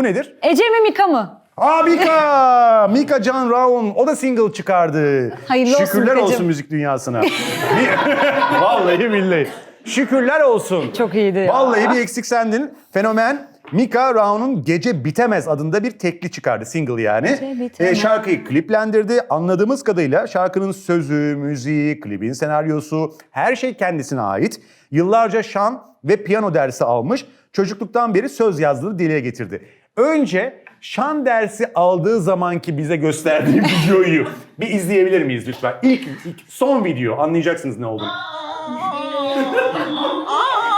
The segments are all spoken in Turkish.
Bu nedir? Ece mi Mika mı? Aa Mika! Mika Can Raon o da single çıkardı. Hayırlı olsun Şükürler Mikacığım. olsun müzik dünyasına. Vallahi billahi. Şükürler olsun. Çok iyiydi ya. Vallahi bir eksik sendin. Fenomen Mika Raon'un Gece Bitemez adında bir tekli çıkardı. Single yani. Gece bitemez. Ee, şarkıyı kliplendirdi. Anladığımız kadarıyla şarkının sözü, müziği, klibin senaryosu her şey kendisine ait. Yıllarca şan ve piyano dersi almış. Çocukluktan beri söz yazdığını dile getirdi. Önce şan dersi aldığı zamanki bize gösterdiği videoyu bir izleyebilir miyiz lütfen? İlk, ilk son video anlayacaksınız ne olduğunu.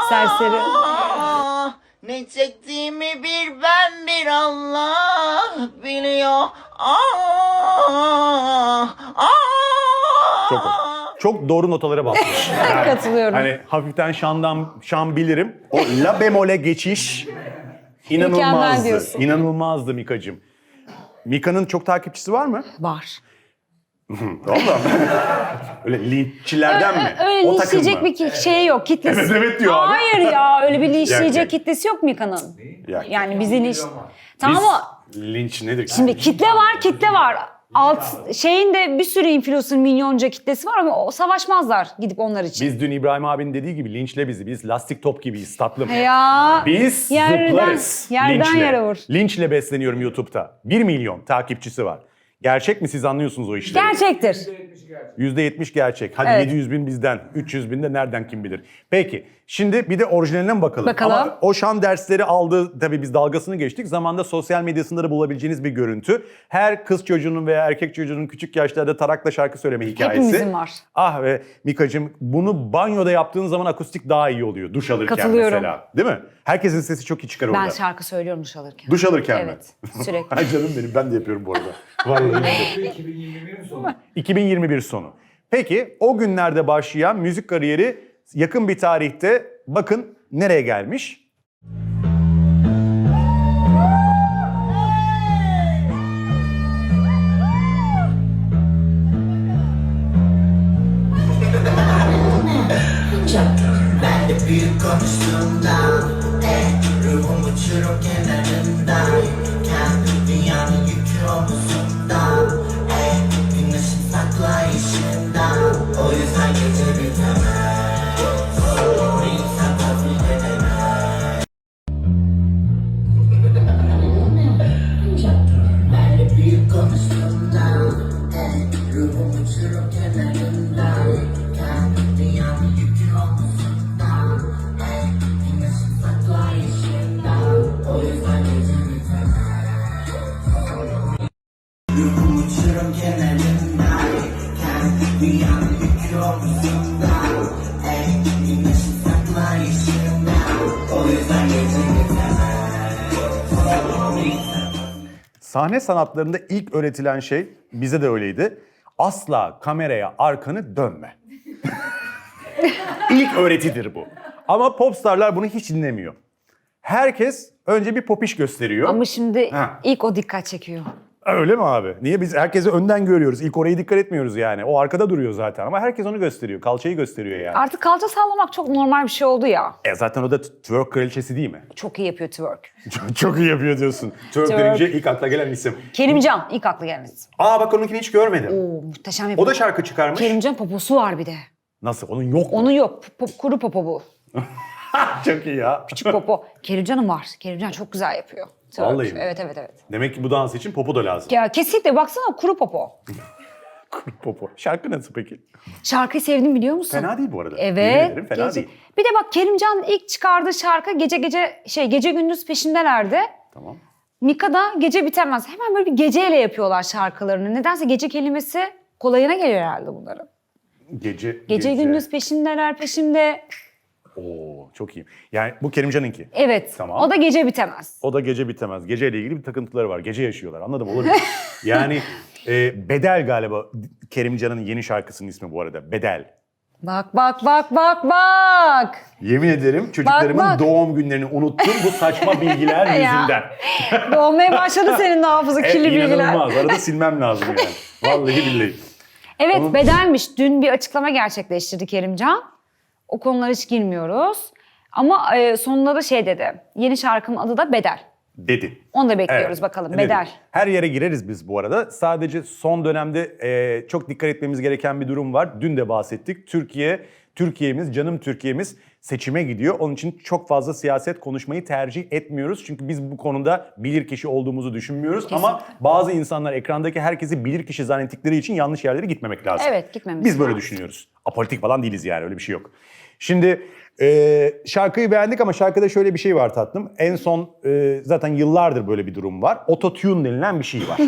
Serseri. Ah, Ne çektiğimi bir ben bir Allah biliyor. Ah, ah. Çok çok doğru notalara basmış. Yani Katılıyorum. Hani hafiften şandan şan bilirim. O la bemole geçiş Mükemmel inanılmazdı. diyorsun. İnanılmazdı Mika'cığım. Mika'nın çok takipçisi var mı? Var. Valla. Öyle linççilerden mi? Öyle O takım linçleyecek mı? bir ki- şey yok kitlesi. Evet, evet diyor abi. Hayır ya öyle bir linçleyecek kitlesi yok Mika'nın. Yani bizi linç... Tamam Biz- ama Linç nedir? şimdi kitle var kitle var. Alt şeyin de bir sürü influencer milyonca kitlesi var ama o savaşmazlar gidip onlar için. Biz dün İbrahim abinin dediği gibi linçle bizi. Biz lastik top gibiyiz tatlım. Ya Biz yerden, zıplarız yerden linçle. yere vur. Linçle besleniyorum YouTube'da. 1 milyon takipçisi var. Gerçek mi siz anlıyorsunuz o işleri? Gerçektir. %70 gerçek. Hadi Evet. 700 bin bizden, 300 bin de nereden kim bilir. Peki şimdi bir de orijinaline mi bakalım? Bakalım. Ama o şan dersleri aldı tabii biz dalgasını geçtik. Zamanda sosyal medyasında da bulabileceğiniz bir görüntü. Her kız çocuğunun veya erkek çocuğunun küçük yaşlarda tarakla şarkı söyleme hikayesi. Hepimizin var. Ah ve Mikacığım bunu banyoda yaptığın zaman akustik daha iyi oluyor. Duş alırken Katılıyorum. mesela. Değil mi? Herkesin sesi çok iyi çıkar orada. Ben şarkı söylüyorum duş alırken. Duş alırken mi? Evet sürekli. Ay canım benim ben de yapıyorum bu arada. Vallahi billahi. 2021'in sonu. 2021 sonu. Peki o günlerde başlayan müzik kariyeri yakın bir tarihte bakın nereye gelmiş? Ben de büyük konuştuğumdan eh, Ruhum uçurum kenarından Sahne sanatlarında ilk öğretilen şey bize de öyleydi. Asla kameraya arkanı dönme. ilk öğretidir bu. Ama popstarlar bunu hiç dinlemiyor. Herkes önce bir popiş gösteriyor. Ama şimdi Ha. ilk o dikkat çekiyor. Öyle mi abi? Niye biz herkesi önden görüyoruz? İlk oraya dikkat etmiyoruz yani. O arkada duruyor zaten ama herkes onu gösteriyor. Kalçayı gösteriyor yani. Artık kalça sallamak çok normal bir şey oldu ya. E zaten o da twerk kraliçesi değil mi? Çok iyi yapıyor twerk. Çok, çok iyi yapıyor diyorsun. Twerk, Twerk. denince ilk akla gelen isim. Kerimcan ilk aklı gelmesi. Aa bak onunkini hiç görmedim. Oo muhteşem yapıyor. O da şarkı çıkarmış. Kerimcan poposu var bir de. Nasıl? Onun yok mu? Onun yok. Pop- kuru popo bu. çok iyi ya. Küçük popo. Kerimcan'ın var. Kerimcan çok güzel yapıyor. Twerk. Vallahi mi? Evet evet evet. Demek ki bu dans için popo da lazım. Ya kesinlikle baksana kuru popo. popo. Şarkı nasıl peki? Şarkıyı sevdim biliyor musun? Fena değil bu arada. Yemin Evet. ederim fena gece- değil. Bir de bak Kerimcan ilk çıkardığı şarkı gece gece şey gece gündüz peşindelerdi. Tamam. Mika da gece bitemez. Hemen böyle bir geceyle yapıyorlar şarkılarını. Nedense gece kelimesi kolayına geliyor herhalde bunların. Gece, Gece, gündüz peşindeler peşimde. Oo çok iyi. Yani bu Kerimcan'ınki. Evet. Tamam. O da gece bitemez. O da gece bitemez. Geceyle ilgili bir takıntıları var. Gece yaşıyorlar. Anladım mu? yani e, Bedel galiba Kerimcan'ın yeni şarkısının ismi bu arada. Bedel. Bak bak bak bak bak. Yemin ederim çocuklarımın bak. doğum günlerini unuttum bu saçma bilgiler yüzünden. Doğmaya başladı senin hafıza E, kirli bilgiler. inanılmaz. Arada silmem lazım yani. Vallahi billahi. Evet Onun- bedelmiş. Dün bir açıklama gerçekleştirdi Kerimcan. O konulara hiç girmiyoruz. Ama e, sonunda da şey dedi. Yeni şarkımın adı da Bedel. dedi. Onu da bekliyoruz Evet, bakalım. dedi. Medal. Her yere gireriz biz bu arada. Sadece son dönemde e, çok dikkat etmemiz gereken bir durum var. Dün de bahsettik. Türkiye, Türkiye'miz, canım Türkiye'miz seçime gidiyor. Onun için çok fazla siyaset konuşmayı tercih etmiyoruz. Çünkü biz bu konuda bilirkişi olduğumuzu düşünmüyoruz. Ama bazı insanlar ekrandaki herkesi bilirkişi zannettikleri için yanlış yerlere gitmemek lazım. Evet, gitmemiz Biz böyle lazım. düşünüyoruz. Apolitik falan değiliz yani öyle bir şey yok. Şimdi e, şarkıyı beğendik ama şarkıda şöyle bir şey var tatlım. En son e, zaten yıllardır böyle bir durum var. Autotune denilen bir şey var.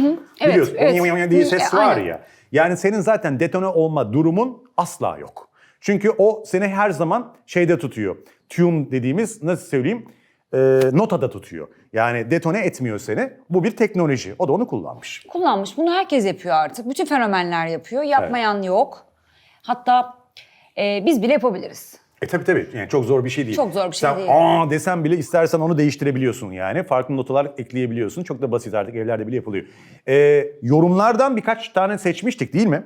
Evet, Biliyorsun evet. Diye ses e, var ya. Yani senin zaten detone olma durumun asla yok. Çünkü o seni her zaman şeyde tutuyor. Tune dediğimiz nasıl söyleyeyim e, notada tutuyor. Yani detone etmiyor seni. Bu bir teknoloji. O da onu kullanmış. Kullanmış. Bunu herkes yapıyor artık. Bütün fenomenler yapıyor. Yapmayan yok. Hatta e, biz bile yapabiliriz. E tabii tabii. Yani çok zor bir şey değil. Çok zor bir şey Sen değil. aa desen bile istersen onu değiştirebiliyorsun yani. Farklı notalar ekleyebiliyorsun. Çok da basit artık evlerde bile yapılıyor. Ee, yorumlardan birkaç tane seçmiştik değil mi?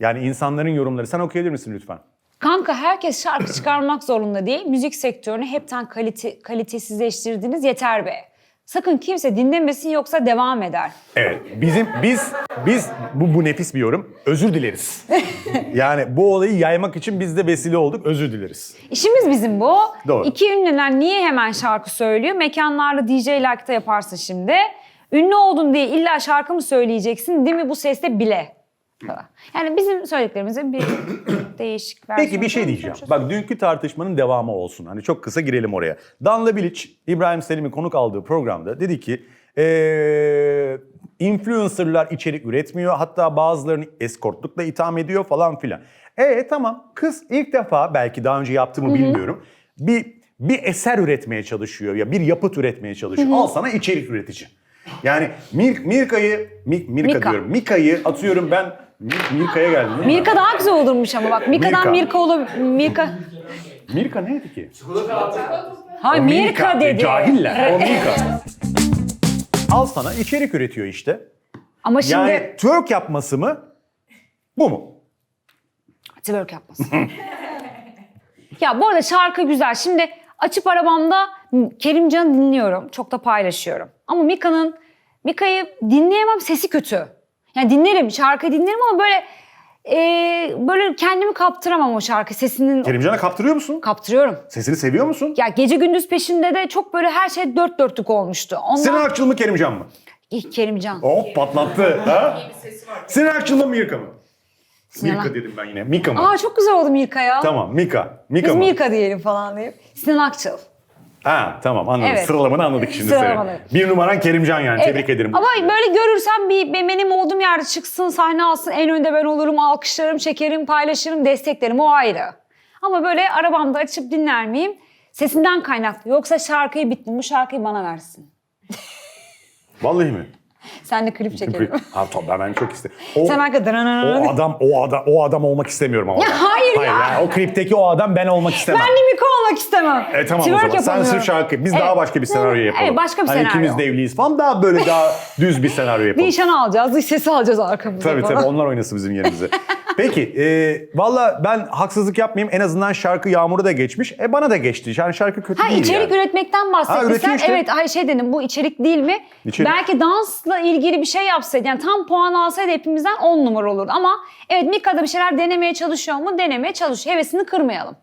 Yani insanların yorumları. Sen okuyabilir misin lütfen? Kanka herkes şarkı çıkarmak zorunda değil. Müzik sektörünü hepten kalite, kalitesizleştirdiniz yeter be. Sakın kimse dinlemesin yoksa devam eder. Evet. Bizim biz biz bu bu nefis bir yorum. Özür dileriz. yani bu olayı yaymak için biz de vesile olduk. Özür dileriz. İşimiz bizim bu. Doğru. İki ünlüler niye hemen şarkı söylüyor? Mekanlarda DJ like'da yaparsın şimdi. Ünlü oldun diye illa şarkı mı söyleyeceksin değil mi bu seste bile? Falan. Yani bizim söylediklerimize bir değişik versiyon. Peki bir şey diyeceğim. Bak dünkü tartışmanın devamı olsun. Hani çok kısa girelim oraya. Danla Bilic, İbrahim Selim'in konuk aldığı programda dedi ki eee influencerlar içerik üretmiyor. Hatta bazılarını eskortlukla itham ediyor falan filan. E tamam kız ilk defa belki daha önce yaptı mı bilmiyorum. Bir bir eser üretmeye çalışıyor ya bir yapıt üretmeye çalışıyor. Al sana içerik üretici. Yani Mir, Mirka'yı, Mi- Mirka, Mika. diyorum. Mika'yı atıyorum ben Mir- Mirka'ya mi? Mirka daha güzel olurmuş ama bak. Mika'dan Mirka. Mirka olur. Mirka. Mirka neydi ki? Hayır O Mirka dedi. Cahiller. O Mirka. Al sana içerik üretiyor işte. Ama şimdi Yani twerk yapması mı? Bu mu? twerk yapmasın. ya bu arada şarkı güzel. Şimdi açıp arabamda Kerimcan'ı dinliyorum. Çok da paylaşıyorum. Ama Mika'nın Mika'yı dinleyemem sesi kötü. Yani dinlerim şarkı dinlerim ama böyle e, böyle kendimi kaptıramam o şarkı sesinin Kerimcan'a kaptırıyor musun? kaptırıyorum. Sesini seviyor musun? Ya gece gündüz peşinde de çok böyle her şey dört dörtlük olmuştu. Ondan Sinan Akçıl mı Kerimcan mı? İlk Kerimcan. Hop patlattı. ha? Sinan Akçıl mı Mirka mı? Sinan- Mirka dedim ben yine. Mika mı? Aa çok güzel oldu Mirka ya. Tamam Mika. Mika Biz mı? Mirka diyelim falan deyip. Sinan Akçıl. Ha tamam anladım. Evet. Sıralamanı anladık şimdi Sıralamanı. senin. Bir numaran Kerimcan yani. Tebrik Evet. ederim. Ama böyle görürsem bir be- benim olduğum yerde çıksın, sahne alsın, en önde ben olurum, alkışlarım, çekerim, paylaşırım, desteklerim o ayrı. Ama böyle arabamda açıp dinler miyim? Sesinden kaynaklı. Yoksa şarkıyı bittim, bu şarkıyı bana versin. Vallahi mi? Sen de klip çekelim. ha tabii ben çok isterim. O, Sen arkada o adam o adam o adam olmak istemiyorum ama. Ya hayır ya. yani o klipteki o adam ben olmak istemem. Ben de Miko olmak istemem. E tamam Twerk o zaman. Sen yapamıyorum. sırf şarkı. Biz Evet. daha başka bir senaryo yapalım. Evet başka bir hani senaryo. ikimiz de evliyiz falan. Daha böyle daha düz bir senaryo yapalım. Nişan alacağız, dış sesi alacağız arkamızda Tabii falan. tabii onlar oynasın bizim yerimize. Peki e, valla ben haksızlık yapmayayım. En azından şarkı Yağmur'u da geçmiş. E bana da geçti. Yani şarkı kötü Ha değil içerik yani. üretmekten bahsettin üretiyor sen. işte. Evet hayır şey dedim bu içerik değil mi? İçerik. Belki dansla ilgili bir şey yapsaydı yani tam puan alsaydı hepimizden 10 numara olurdu. Ama evet Mika'da bir şeyler denemeye çalışıyor mu? Denemeye çalışıyor. Hevesini kırmayalım.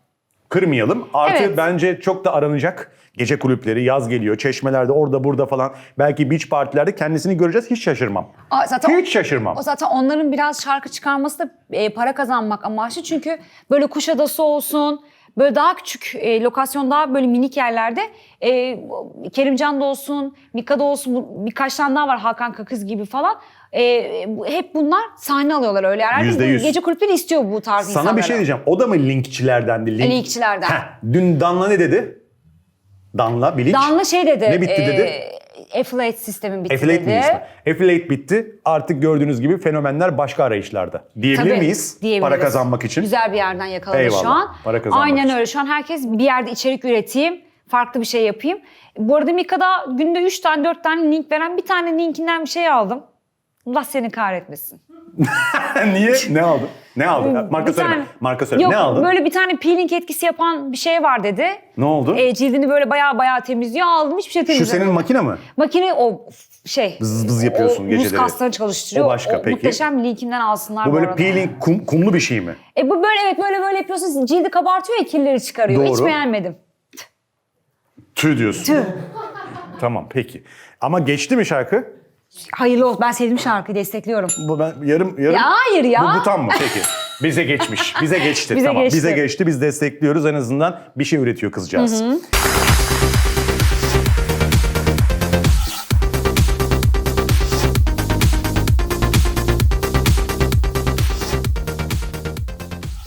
Kırmayalım. Artı Evet. bence çok da aranacak. Gece kulüpleri, yaz geliyor, çeşmelerde, orada burada falan. Belki beach partilerde kendisini göreceğiz. Hiç şaşırmam. Aa, zaten Hiç şaşırmam. O zaten onların biraz şarkı çıkarması da e, para kazanmak amaçlı. Çünkü böyle Kuşadası olsun, böyle daha küçük e, lokasyon, daha böyle minik yerlerde e, Kerimcan'da olsun, Mika'da olsun birkaç tane daha var Hakan Kakız gibi falan. E, hep bunlar sahne alıyorlar öyle yerlerde. Yüzde Bu yüz. Gece kulüpleri istiyor bu tarz Sana insanları. bir şey diyeceğim. O da mı linkçilerdendi? Link... Linkçilerden. Heh, dün Danla ne dedi? Danla, Bilic. Danla şey dedi. Ne bitti dedi? E, affiliate sistemi bitti Affiliate dedi. Affiliate bitti. Artık gördüğünüz gibi fenomenler başka arayışlarda. Diyebilir Tabii, miyiz? diyebiliriz. Para kazanmak için. Güzel bir yerden yakaladı Eyvallah, şu an. para kazanmak Aynen için. öyle. Şu an herkes bir yerde içerik üreteyim, farklı bir şey yapayım. Bu arada Mika'da günde 3 tane 4 tane link veren bir tane linkinden bir şey aldım. Allah seni kahretmesin. Niye? Ne aldın? Ne aldın? Marka Bir söyleme. tane- Marka söyle. Yok ne aldın? böyle bir tane peeling etkisi yapan bir şey var dedi. Ne oldu? E, cildini böyle baya baya temizliyor. Aldım hiçbir şey Şu temizlemedim. senin makine mi? Makine o şey. Bız bız yapıyorsun o geceleri. Buz kaslarını çalıştırıyor. O başka, peki. Muhteşem linkimden alsınlar Bu bu, böyle arada. peeling kum- kumlu bir şey mi? E bu böyle evet böyle böyle yapıyorsun cildi kabartıyor ya kirleri çıkarıyor. Hiç Doğru. beğenmedim. Tüh diyorsun. Tüh. Tamam peki. Ama geçti mi şarkı? Hayırlı olsun. Ben sevdim şarkıyı destekliyorum. Bu ben yarım yarım. Ya hayır ya. Bu, bu tam mı? Peki. Bize geçmiş. Bize geçti. Bize tamam. geçti. Bize geçti. Biz destekliyoruz. En azından bir şey üretiyor kızcağız.